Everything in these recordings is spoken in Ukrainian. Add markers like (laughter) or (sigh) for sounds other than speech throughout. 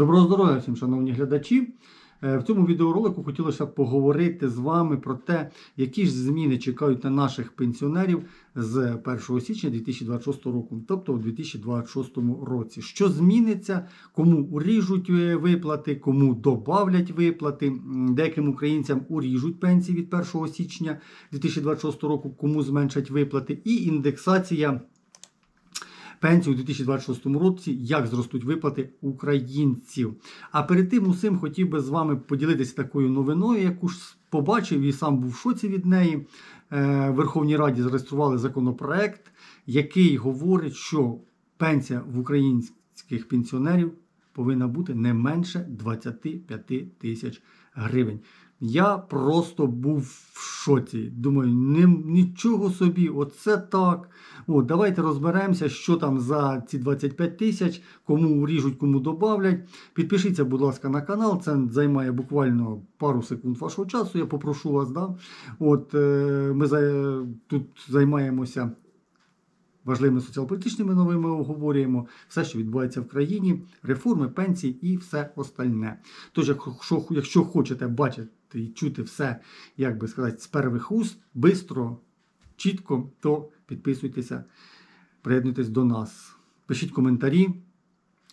Доброго здоров'я всім, шановні глядачі. Е, В цьому відеоролику хотілося б поговорити з вами про те, які ж зміни чекають на наших пенсіонерів з 1 січня 2026 року, тобто у 2026 році. Що зміниться, кому уріжуть е, виплати, кому добавлять виплати. Деяким українцям уріжуть пенсії від 1 січня 2026 року, кому зменшать виплати, і індексація пенсію у 2026 році, як зростуть виплати українців. А перед тим усім хотів би з вами поділитися такою новиною, яку ж побачив і сам був в шоці від неї. Е, В Верховній Раді зареєстрували законопроект, який говорить, що пенсія в українських пенсіонерів повинна бути не менше 25 тисяч гривень. Я просто був в шоці. Думаю, ні, нічого собі, оце так. От, давайте розберемося, що там за ці 25 тисяч, кому уріжуть, кому добавлять. Підпишіться, будь ласка, на канал. Це займає буквально пару секунд вашого часу. Я попрошу вас. Да? От, е, ми за, тут займаємося важливими соціал-політичними новими обговорюємо все, що відбувається в країні, реформи, пенсії і все остальне. Тож, якщо, якщо хочете бачити і чути все, як би сказати, з первих уст, бистро, чітко, то підписуйтеся, приєднуйтесь до нас, пишіть коментарі.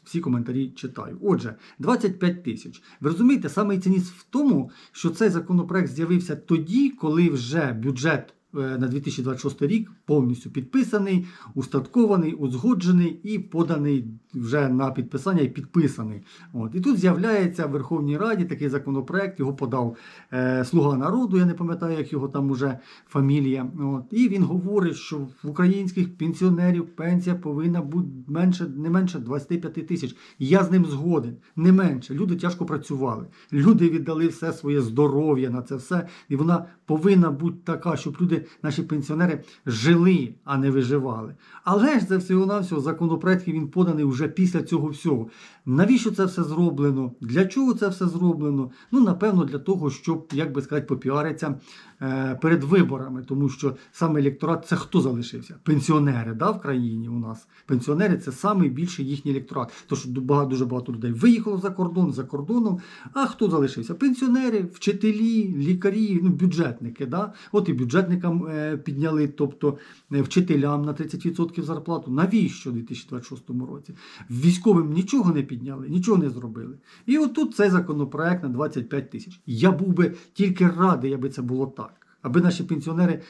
Всі коментарі читаю. Отже, 25 тисяч. Ви розумієте, саме цінність в тому, що цей законопроект з'явився тоді, коли вже бюджет на 2026 рік повністю підписаний, устаткований, узгоджений і поданий вже на підписання і підписаний. От. І тут з'являється в Верховній Раді такий законопроект, його подав е, Слуга народу, я не пам'ятаю, як його там уже фамілія. От. І він говорить, що в українських пенсіонерів пенсія повинна бути менше, не менше 25 тисяч. Я з ним згоден, не менше. Люди тяжко працювали. Люди віддали все своє здоров'я на це все. І вона повинна бути така, щоб люди, наші пенсіонери, жили, а не виживали. Але ж це всього-навсього законопроект він поданий вже після цього всього. Навіщо це все зроблено? Для чого це все зроблено? Ну, напевно, для того, щоб, як би сказати, попіаритися е, перед виборами, тому що саме електорат це хто залишився? Пенсіонери да, в країні у нас. Пенсіонери це найбільший їхній електорат. Тож багато, дуже багато людей виїхало за кордон, за кордоном. А хто залишився? Пенсіонери, вчителі, лікарі, ну, бюджетники. Да? От і бюджетникам е, підняли, тобто е, вчителям на 30% зарплату. Навіщо у 2026 році? Військовим нічого не підняли, нічого не зробили. І отут цей законопроект на 25 тисяч. Я був би тільки радий, аби це було так. Аби наші пенсіонери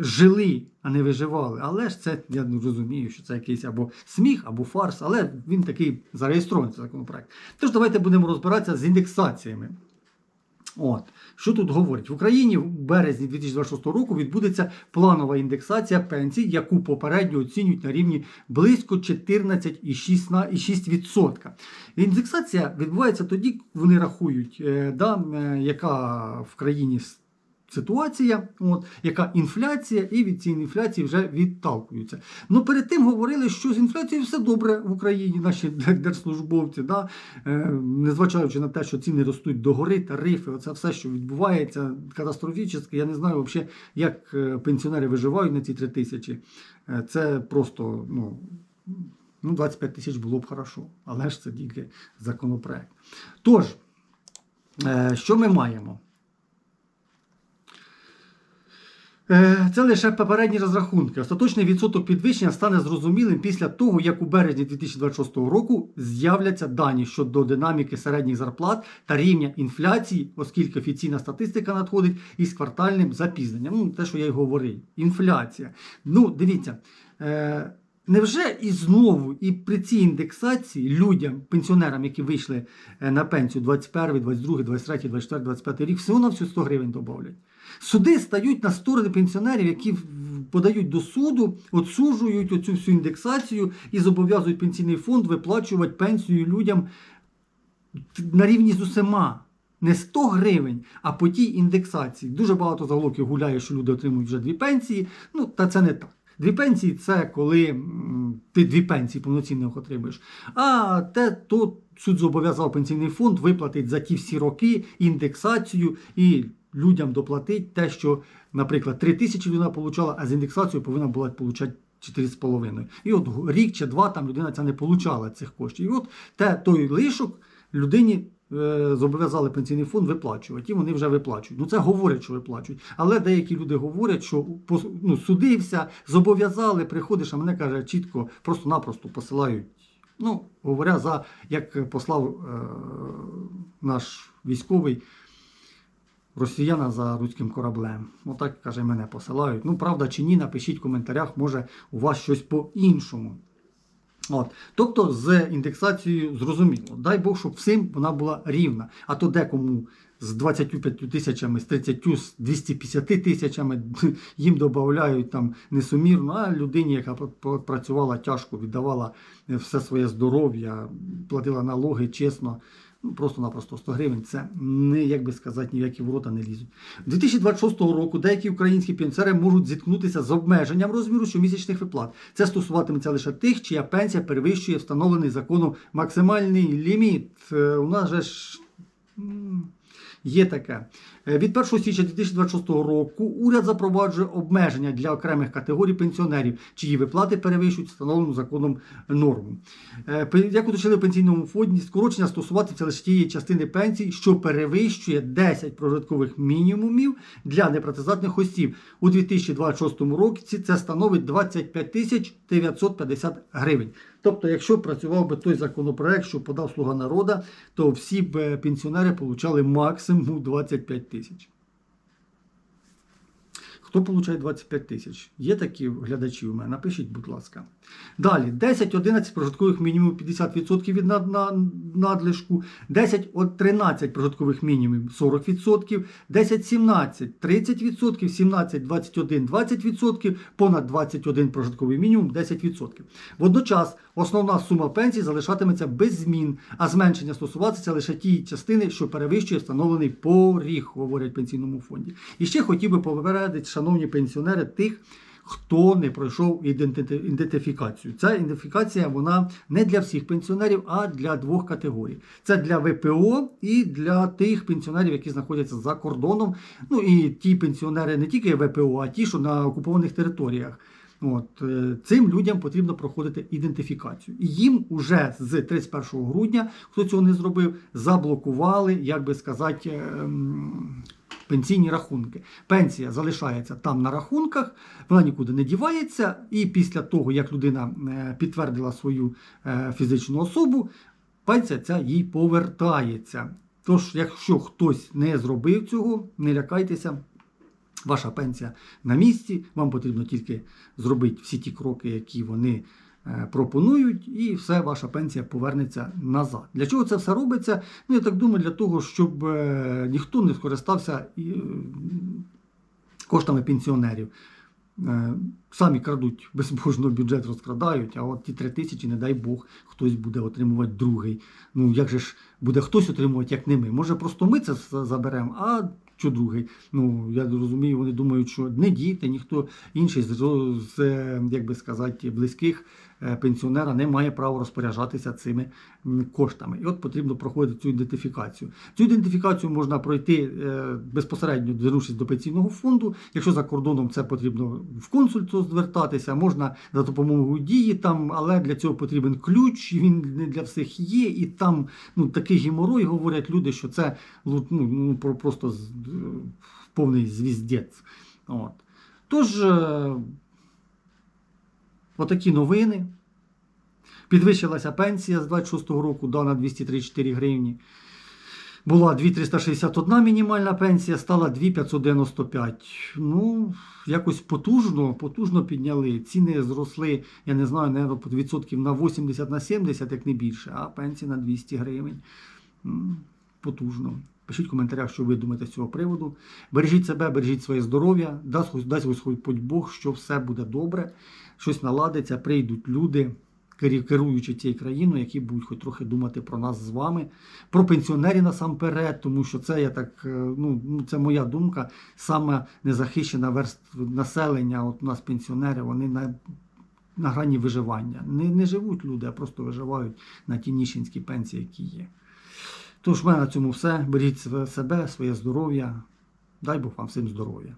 жили, а не виживали. Але ж це я розумію, що це якийсь або сміх, або фарс, але він такий зареєстрований цей законопроект. Тож давайте будемо розбиратися з індексаціями. От, що тут говорять? В Україні в березні 2026 року відбудеться планова індексація пенсій, яку попередньо оцінюють на рівні близько 14,6%. Індексація відбувається тоді, вони рахують, е, да, е, яка в країні ситуація, от, яка інфляція, і від цієї інфляції вже відталкуються. Ну перед тим говорили, що з інфляцією все добре в Україні, наші (laughs) держслужбовці, да? е, незважаючи на те, що ціни ростуть догори, тарифи, оце все, що відбувається, катастрофічно. Я не знаю, взагалі, як е, пенсіонери виживають на ці 3 тисячі. Е, Це просто, ну. Ну, 25 тисяч було б хорошо, але ж це тільки законопроект. Тож, е, що ми маємо? Е, Це лише попередні розрахунки. Остаточний відсоток підвищення стане зрозумілим після того, як у березні 2026 року з'являться дані щодо динаміки середніх зарплат та рівня інфляції, оскільки офіційна статистика надходить із квартальним запізненням. Ну, те, що я й говорив. Інфляція. Ну, дивіться. Невже і знову, і при цій індексації людям, пенсіонерам, які вийшли е, на пенсію 21, 22, 23, 24, 25 рік, всього на всю 100 гривень додавлять? Суди стають на сторони пенсіонерів, які подають до суду, отсуджують оцю всю індексацію і зобов'язують пенсійний фонд виплачувати пенсію людям на рівні з усіма. Не 100 гривень, а по тій індексації. Дуже багато заголовків гуляє, що люди отримують вже дві пенсії. Ну, та це не так. Дві пенсії це коли ти дві пенсії повноцінних отримуєш. А те, то суд зобов'язав пенсійний фонд виплатити за ті всі роки індексацію і людям доплатить те, що, наприклад, 3 тисячі людина отримала, а з індексацією повинна була отримати 4,5. І от рік чи два там людина ця не отримала цих коштів. І от те, той лишок людині зобов'язали пенсійний фонд виплачувати, і вони вже виплачують. Ну це говорять, що виплачують. Але деякі люди говорять, що ну, судився, зобов'язали, приходиш, а мене каже чітко, просто-напросто посилають. Ну, говоря за як послав е, наш військовий росіяна за руським кораблем. Отак, каже, мене посилають. Ну, правда чи ні, напишіть в коментарях, може у вас щось по-іншому. От. Тобто з індексацією зрозуміло. Дай Бог, щоб всім вона була рівна. А то декому з 25 тисячами, з 30, з 250 тисячами (laughs) їм додають там несумірно, а людині, яка пр- пр- працювала тяжко, віддавала е, все своє здоров'я, платила налоги чесно. Просто-напросто 100 гривень це не, як би сказати, ні в які ворота не лізуть. 2026 року деякі українські пенсіонери можуть зіткнутися з обмеженням розміру щомісячних виплат. Це стосуватиметься лише тих, чия пенсія перевищує встановлений законом максимальний ліміт. Е, У нас же ж. Є таке. Е, Від 1 січня 2026 року уряд запроваджує обмеження для окремих категорій пенсіонерів, чиї виплати перевищують встановлену законом норму. Е, Як уточнили в пенсійному фонді, скорочення стосуватися лише тієї частини пенсій, що перевищує 10 прожиткових мінімумів для непрацездатних осіб. У 2026 році це становить 25 тисяч 950 гривень. Тобто, якщо працював би той законопроект, що подав Слуга народу, то всі б е, пенсіонери получали максимум 25 тисяч тисяч. Хто получає 25 тисяч? Є такі глядачі у мене? Напишіть, будь ласка. Далі 10-11 прожиткових мінімумів 50% від надлишку, 10-13 прожиткових мінімумів 40%, 10-17 30%, 17-21 20%, понад 21 прожитковий мінімум 10%. Водночас основна сума пенсії залишатиметься без змін, а зменшення стосуватися лише тієї частини, що перевищує встановлений поріг, говорять в пенсійному фонді. І ще хотів би попередити, шановні пенсіонери, тих, хто не пройшов ідентифікацію. Ця ідентифікація вона не для всіх пенсіонерів, а для двох категорій. Це для ВПО і для тих пенсіонерів, які знаходяться за кордоном. Ну і ті пенсіонери не тільки ВПО, а ті, що на окупованих територіях. От, е, цим людям потрібно проходити ідентифікацію. І їм уже з 31 грудня, хто цього не зробив, заблокували, як би сказати, ем, пенсійні рахунки. Пенсія залишається там на рахунках, вона нікуди не дівається. І після того, як людина е, підтвердила свою е, фізичну особу, пенсія ця їй повертається. Тож, якщо хтось не зробив цього, не лякайтеся. Ваша пенсія на місці, вам потрібно тільки зробити всі ті кроки, які вони пропонують, і все, ваша пенсія повернеться назад. Для чого це все робиться? Ну, я так думаю, для того, щоб е, ніхто не скористався е, коштами пенсіонерів. Самі крадуть (laughs) безбожно бюджет розкрадають, а от ті три тисячі, не дай Бог, хтось буде отримувати другий. Ну як же ж буде хтось отримувати, як не ми? Може, просто ми це заберемо, а що другий? Ну я розумію, вони думають, що не діти, ніхто інший з, як би сказати, близьких е, пенсіонера не має права розпоряджатися цими коштами. І от потрібно проходити цю ідентифікацію. Цю ідентифікацію можна пройти е, безпосередньо звернувшись до пенсійного фонду. Якщо за кордоном це потрібно в консульство звертатися, можна за допомогою дії там, але для цього потрібен ключ. Він не для всіх є, і там ну такий геморой говорять люди, що це ну, ну, просто е, повний звіздець. От. Тож, е, отакі новини. Підвищилася пенсія з 26-го року да, на 234 гривні. Була 2361 мінімальна пенсія, стала 2595. Ну, якось потужно, потужно підняли. Ціни зросли, я не знаю, наверное, відсотків на 80 на 70, як не більше, а пенсія на 200 гривень. Потужно. Пишіть в коментарях, що ви думаєте з цього приводу. Бережіть себе, бережіть своє здоров'я, дасть, Господь Бог, що все буде добре, щось наладиться, прийдуть люди, керуючи цією країною, які будуть хоч трохи думати про нас з вами, про пенсіонерів насамперед, тому що це я так, е, ну, ну, це моя думка, саме незахищена верств населення. От у нас пенсіонери, вони на. На грані виживання. Не, не живуть люди, а просто виживають на ті ніщенські пенсії, які є. Тож в мене на цьому все. Беріть себе, своє здоров'я. Дай Бог вам всім здоров'я.